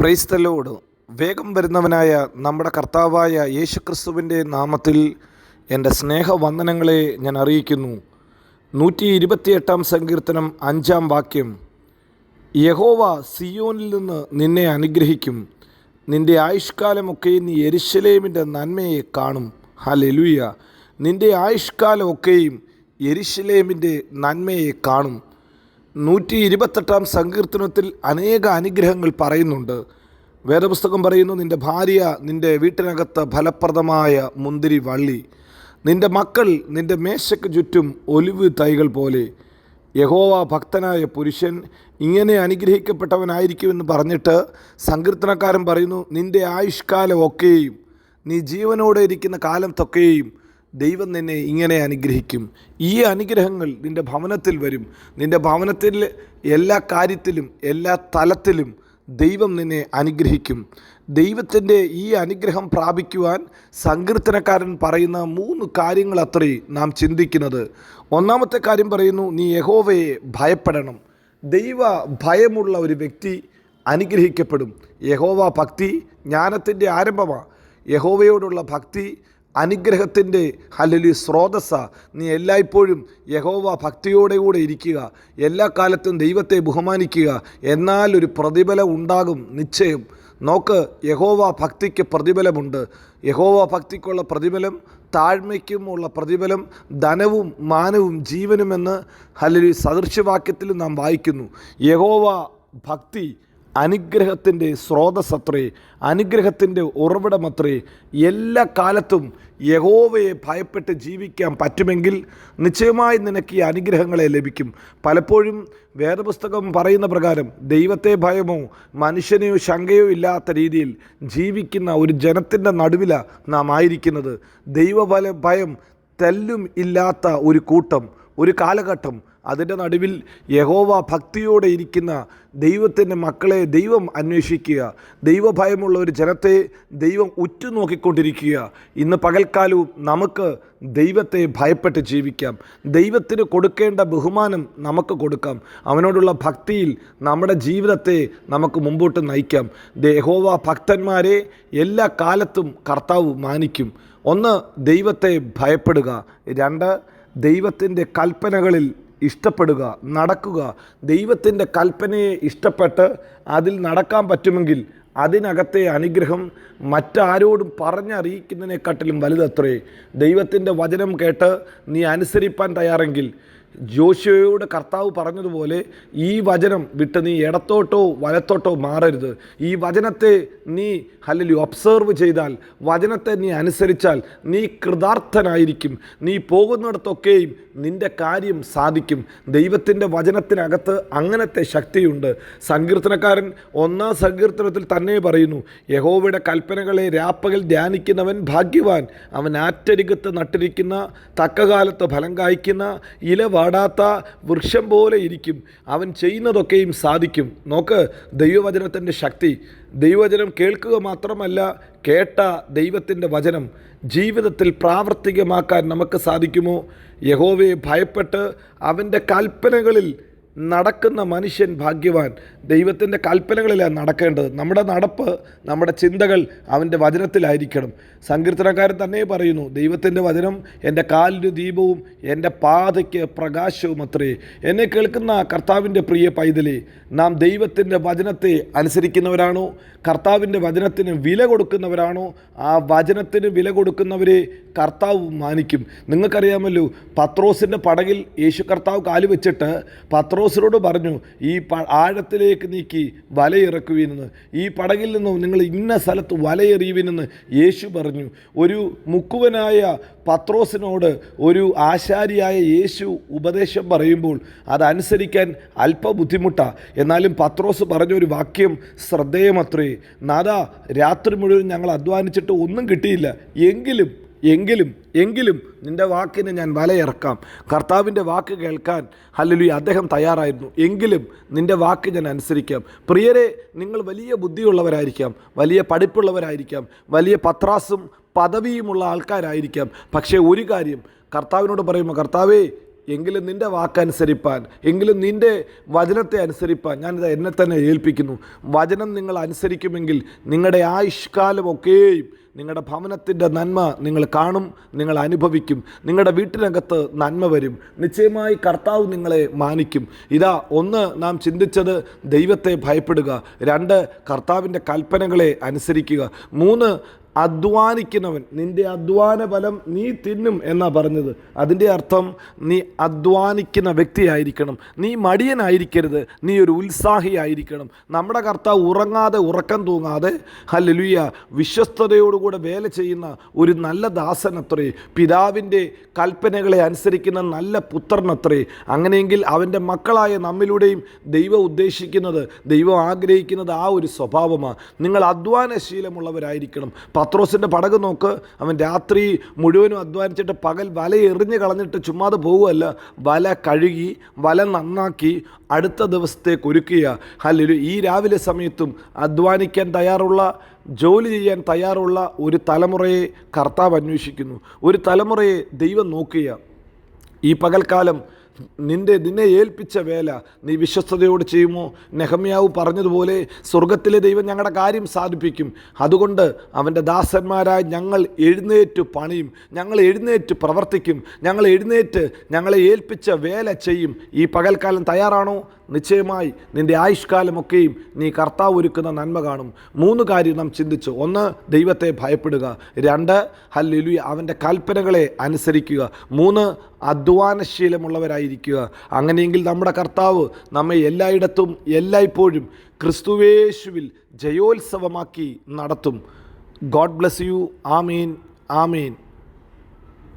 Praise the Lord വേഗം വരുന്നവനായ നമ്മുടെ കർത്താവായ യേശുക്രിസ്തുവിന്റെ നാമത്തിൽ എന്റെ സ്നേഹവന്ദനങ്ങളെ ഞാൻ അറിയിക്കുന്നു. നൂറ്റി ഇരുപത്തിയെട്ടാം സങ്കീർത്തനം അഞ്ചാം വാക്യം. യഹോവ സിയോനിൽ നിന്ന് നിന്നെ അനുഗ്രഹിക്കും. നിന്റെ ആയുഷ്കാലമൊക്കെ നീ എരിശലേമിന്റെ നന്മയെ കാണും. ഹലെലുയ നിന്റെ ആയുഷ്കാലമൊക്കെയും എരിശലേമിന്റെ നന്മയെ കാണും. നൂറ്റി ഇരുപത്തെട്ടാം സങ്കീർത്തനത്തിൽ അനേക അനുഗ്രഹങ്ങൾ പറയുന്നുണ്ട്. വേദപുസ്തകം പറയുന്നു നിന്റെ ഭാര്യ നിന്റെ വീട്ടിനകത്ത് ഫലപ്രദമായ മുന്തിരി വള്ളി. നിന്റെ മക്കൾ നിന്റെ മേശയ്ക്ക് ചുറ്റും ഒലിവ് തൈകൾ പോലെ. യഹോവ ഭക്തനായ പുരുഷൻ ഇങ്ങനെ അനുഗ്രഹിക്കപ്പെട്ടവനായിരിക്കുമെന്ന് പറഞ്ഞിട്ട് സങ്കീർത്തനക്കാരൻ പറയുന്നു നിന്റെ ആയുഷ്കാലമൊക്കെയും നീ ജീവനോടെ ഇരിക്കുന്ന കാലത്തൊക്കെയും ദൈവം നിന്നെ ഇങ്ങനെ അനുഗ്രഹിക്കും. ഈ അനുഗ്രഹങ്ങൾ നിന്റെ ഭവനത്തിൽ വരും. നിന്റെ ഭവനത്തിൽ എല്ലാ കാര്യത്തിലും എല്ലാ തലത്തിലും ദൈവം നിന്നെ അനുഗ്രഹിക്കും. ദൈവത്തിന്റെ ഈ അനുഗ്രഹം പ്രാപിക്കുവാൻ സങ്കീർത്തനക്കാരൻ പറയുന്ന മൂന്ന് കാര്യങ്ങൾ അത്രേ നാം ചിന്തിക്കുന്നത്. ഒന്നാമത്തെ കാര്യം പറയുന്നു നീ യഹോവയെ ഭയപ്പെടണം. ദൈവ ഭയമുള്ള ഒരു വ്യക്തി അനുഗ്രഹിക്കപ്പെടും. യഹോവ ഭക്തി ജ്ഞാനത്തിന്റെ ആരംഭമാണ് യഹോവയോടുള്ള ഭക്തി അനുഗ്രഹത്തിന്റെ ഹലലി സ്രോതസ്സ. നീ എല്ലായ്പ്പോഴും യഹോവ ഭക്തിയോടെ കൂടെ ഇരിക്കുക. എല്ലാ കാലത്തും ദൈവത്തെ ബഹുമാനിക്കുക. എന്നാൽ ഒരു പ്രതിഫലം ഉണ്ടാകും നിശ്ചയം. നോക്ക് യഹോവ ഭക്തിക്ക് പ്രതിഫലമുണ്ട്. യഹോവ ഭക്തിക്കുള്ള പ്രതിഫലം താഴ്മയ്ക്കുമുള്ള പ്രതിഫലം ധനവും മാനവും ജീവനുമെന്ന് ഹലലി സദൃശ്യവാക്യത്തിൽ നാം വായിക്കുന്നു. യഹോവ ഭക്തി അനുഗ്രഹത്തിന്റെ സ്രോതസ്സത്രേ അനുഗ്രഹത്തിന്റെ ഉറവിടമത്രേ എല്ലാ കാലത്തും യഹോവയെ ഭയപ്പെട്ട് ജീവിക്കാൻ പറ്റുമെങ്കിൽ നിശ്ചയമായി നിനക്ക് ഈ അനുഗ്രഹങ്ങളെ ലഭിക്കും. പലപ്പോഴും വേദപുസ്തകം പറയുന്ന പ്രകാരം ദൈവത്തെ ഭയമോ മനുഷ്യനെയോ ശങ്കയോ ഇല്ലാത്ത രീതിയിൽ ജീവിക്കുന്ന ഒരു ജനത്തിന്റെ നടുവിലാണ് നാം ആയിരിക്കുന്നത്. ദൈവബല ഭയം തെല്ലും ഇല്ലാത്ത ഒരു കൂട്ടം ഒരു കാലഘട്ടം അതിന്റെ നടുവിൽ യഹോവ ഭക്തിയോടെ ഇരിക്കുന്ന ദൈവത്തിന്റെ മക്കളെ ദൈവം അന്വേഷിക്കുക. ദൈവഭയമുള്ള ഒരു ജനത്തെ ദൈവം ഉറ്റുനോക്കിക്കൊണ്ടിരിക്കുക. ഇന്ന് പകൽക്കാലവും നമുക്ക് ദൈവത്തെ ഭയപ്പെട്ട് ജീവിക്കാം. ദൈവത്തിന് കൊടുക്കേണ്ട ബഹുമാനം നമുക്ക് കൊടുക്കാം. അവനോടുള്ള ഭക്തിയിൽ നമ്മുടെ ജീവിതത്തെ നമുക്ക് മുമ്പോട്ട് നയിക്കാം. ദേഹോവ ഭക്തന്മാരെ എല്ലാ കാലത്തും കർത്താവ് മാനിക്കും. ഒന്ന് ദൈവത്തെ ഭയപ്പെടുക. രണ്ട് ദൈവത്തിന്റെ കൽപ്പനകളിൽ ഇഷ്ടപ്പെടുക നടക്കുക ദൈവത്തിന്റെ കൽപ്പനയെ ഇഷ്ടപ്പെട്ട് അതിൽ നടക്കാൻ പറ്റുമെങ്കിൽ അതിനകത്തെ അനുഗ്രഹം മറ്റാരോടും പറഞ്ഞറിയിക്കുന്നതിനെക്കാട്ടിലും വലുതത്രേ. ദൈവത്തിന്റെ വചനം കേട്ട് നീ അനുസരിപ്പാൻ തയ്യാറെങ്കിൽ ജോഷുവയോട് കർത്താവ് പറഞ്ഞതുപോലെ ഈ വചനം വിട്ട് നീ ഇടത്തോട്ടോ വലത്തോട്ടോ മാറരുത്. ഈ വചനത്തെ നീ അല്ലെങ്കിൽ ഒബ്സേർവ് ചെയ്താൽ വചനത്തെ നീ അനുസരിച്ചാൽ നീ കൃതാർത്ഥനായിരിക്കും. നീ പോകുന്നിടത്തൊക്കെയും നിന്റെ കാര്യം സാധിക്കും. ദൈവത്തിന്റെ വചനത്തിനകത്ത് അങ്ങനത്തെ ശക്തിയുണ്ട്. സങ്കീർത്തനക്കാരൻ ഒന്നാം സങ്കീർത്തനത്തിൽ തന്നെ പറയുന്നു യഹോവയുടെ കൽപ്പനകളെ രാപ്പകൽ ധ്യാനിക്കുന്നവൻ ഭാഗ്യവാൻ. അവൻ ആറ്റരികത്ത് നട്ടിരിക്കുന്ന തക്കകാലത്ത് ഫലം കായ്ക്കുന്ന ഇല വാടാത്ത വൃക്ഷം പോലെ ഇരിക്കും. അവൻ ചെയ്യുന്നതൊക്കെയും സാധിക്കും. നോക്ക് ദൈവവചനത്തിന്റെ ശക്തി. ദൈവവചനം കേൾക്കുക മാത്രമല്ല കേട്ട ദൈവത്തിന്റെ വചനം ജീവിതത്തിൽ പ്രാവർത്തികമാക്കാൻ നമുക്ക് സാധിക്കുമോ? യഹോവയെ ഭയപ്പെട്ട് അവന്റെ കൽപ്പനകളിൽ നടക്കുന്ന മനുഷ്യൻ ഭാഗ്യവാൻ. ദൈവത്തിന്റെ കൽപ്പനകളിലാണ് നടക്കേണ്ടത്. നമ്മുടെ നടപ്പ് നമ്മുടെ ചിന്തകൾ അവന്റെ വചനത്തിലായിരിക്കണം. സങ്കീർത്തനക്കാരൻ തന്നെ പറയുന്നു ദൈവത്തിന്റെ വചനം എന്റെ കാലിന് ദീപവും എന്റെ പാതയ്ക്ക് പ്രകാശവും അത്രേ. എന്നെ കേൾക്കുന്ന കർത്താവിന്റെ പ്രിയ പൈതലേ നാം ദൈവത്തിന്റെ വചനത്തെ അനുസരിക്കുന്നവരാണോ? കർത്താവിന്റെ വചനത്തിന് വില കൊടുക്കുന്നവരാണോ? ആ വചനത്തിന് വില കൊടുക്കുന്നവരെ കർത്താവ് മാനിക്കും. നിങ്ങൾക്കറിയാമല്ലോ പത്രോസിന്റെ പടകിൽ യേശു കർത്താവ് കാൽ വെച്ചിട്ട് പത്രോസിനോട് പറഞ്ഞു ഈ ആഴത്തിലേക്ക് നീക്കി വലയിറക്കുവീനെന്ന്. ഈ പടകിൽ നിന്നും നിങ്ങൾ ഇന്ന സ്ഥലത്ത് വലയെറിയുവിനെന്ന് യേശു പറഞ്ഞു. ഒരു മുക്കുവനായ പത്രോസിനോട് ഒരു ആശാരിയായ യേശു ഉപദേശം പറയുമ്പോൾ അതനുസരിക്കാൻ അല്പ ബുദ്ധിമുട്ടാണ് എന്നാലും പത്രോസ് പറഞ്ഞൊരു വാക്യം ശ്രദ്ധേയമത്രേ. നാദാ രാത്രി മുഴുവൻ ഞങ്ങൾ അധ്വാനിച്ചിട്ട് ഒന്നും കിട്ടിയില്ല. എങ്കിലും എങ്കിലും എങ്കിലും നിന്റെ വാക്കിന് ഞാൻ വലയിറക്കാം. കർത്താവിന്റെ വാക്ക് കേൾക്കാൻ ഹല്ലലു അദ്ദേഹം തയ്യാറായിരുന്നു. എങ്കിലും നിന്റെ വാക്ക് ഞാൻ അനുസരിക്കാം. പ്രിയരെ നിങ്ങൾ വലിയ ബുദ്ധിയുള്ളവരായിരിക്കാം വലിയ പഠിപ്പുള്ളവരായിരിക്കാം വലിയ പത്രാസും പദവിയുമുള്ള ആൾക്കാരായിരിക്കാം. പക്ഷേ ഒരു കാര്യം കർത്താവിനോട് പറയുമ്പോൾ കർത്താവേ എങ്കിലും നിന്റെ വാക്കനുസരിപ്പാൻ എങ്കിലും നിന്റെ വചനത്തെ അനുസരിപ്പാൻ ഞാനിത് എന്നെ തന്നെ ഏൽപ്പിക്കുന്നു. വചനം നിങ്ങൾ അനുസരിക്കുമെങ്കിൽ നിങ്ങളുടെ ആയുഷ്കാലമൊക്കെയും നിങ്ങളുടെ ഭവനത്തിന്റെ നന്മ നിങ്ങൾ കാണും നിങ്ങൾ അനുഭവിക്കും. നിങ്ങളുടെ വീട്ടിനകത്ത് നന്മ വരും. നിശ്ചയമായി കർത്താവ് നിങ്ങളെ മാനിക്കും. ഇതാ ഒന്ന് നാം ചിന്തിച്ചത് ദൈവത്തെ ഭയപ്പെടുക. രണ്ട് കർത്താവിന്റെ കൽപ്പനകളെ അനുസരിക്കുക. മൂന്ന് അധ്വാനിക്കുന്നവൻ. നിന്റെ അധ്വാന ഫലം നീ തിന്നും എന്നാണ് പറഞ്ഞത്. അതിന്റെ അർത്ഥം നീ അധ്വാനിക്കുന്ന വ്യക്തിയായിരിക്കണം. നീ മടിയനായിരിക്കരുത്. നീ ഒരു ഉത്സാഹിയായിരിക്കണം. നമ്മുടെ കർത്താവ് ഉറങ്ങാതെ ഉറക്കം തൂങ്ങാതെ ഹല്ലേലൂയ വിശ്വസ്തതയോടുകൂടെ വേല ചെയ്യുന്ന ഒരു നല്ല ദാസനത്രേ പിതാവിന്റെ കൽപ്പനകളെ അനുസരിക്കുന്ന നല്ല പുത്രനത്രേ അങ്ങനെയെങ്കിൽ അവന്റെ മക്കളായ നമ്മിലൂടെയും ദൈവം ഉദ്ദേശിക്കുന്നത് ദൈവം ആഗ്രഹിക്കുന്നത് ആ ഒരു സ്വഭാവമാണ് നിങ്ങൾ അധ്വാനശീലമുള്ളവരായിരിക്കണം. പത്രോസിന്റെ പടക് നോക്ക്. അവൻ രാത്രി മുഴുവനും അധ്വാനിച്ചിട്ട് പകൽ വല എറിഞ്ഞ് കളഞ്ഞിട്ട് ചുമ്മാതെ പോവുകയല്ല. വല കഴുകി വല നന്നാക്കി അടുത്ത ദിവസത്തേക്ക് ഒരുക്കുക. അല്ലെങ്കിൽ ഈ രാവിലെ സമയത്തും അധ്വാനിക്കാൻ തയ്യാറുള്ള ജോലി ചെയ്യാൻ തയ്യാറുള്ള ഒരു തലമുറയെ കർത്താവ് അന്വേഷിക്കുന്നു. ഒരു തലമുറയെ ദൈവം നോക്കുക. ഈ പകൽക്കാലം നിന്റെ നിന്നെ ഏൽപ്പിച്ച വേല നീ വിശ്വസ്തയോട് ചെയ്യുമോ? നെഹമ്യാവ് പറഞ്ഞതുപോലെ സ്വർഗത്തിലെ ദൈവം ഞങ്ങളുടെ കാര്യം സാധിപ്പിക്കും. അതുകൊണ്ട് അവന്റെ ദാസന്മാരായ ഞങ്ങൾ എഴുന്നേറ്റ് പണിയും ഞങ്ങൾ എഴുന്നേറ്റ് പ്രവർത്തിക്കും ഞങ്ങൾ എഴുന്നേറ്റ് ഞങ്ങളെ ഏൽപ്പിച്ച വേല ചെയ്യും. ഈ പകൽക്കാലം തയ്യാറാണോ? നിശ്ചയമായി നിന്റെ ആയുഷ്കാലമൊക്കെയും നീ കർത്താവ് ഒരുക്കുന്ന നന്മ കാണും. മൂന്ന് കാര്യം നാം ചിന്തിച്ചു. ഒന്ന് ദൈവത്തെ ഭയപ്പെടുക. രണ്ട് ഹല്ലുലു അവന്റെ കൽപ്പനകളെ അനുസരിക്കുക. മൂന്ന് അധ്വാനശീലമുള്ളവരായിരിക്കുക. അങ്ങനെയെങ്കിൽ നമ്മുടെ കർത്താവ് നമ്മെ എല്ലായിടത്തും എല്ലായ്പ്പോഴും ക്രിസ്തുവേശുവിൽ ജയോത്സവമാക്കി നടത്തും. God bless you. Amin. Amin.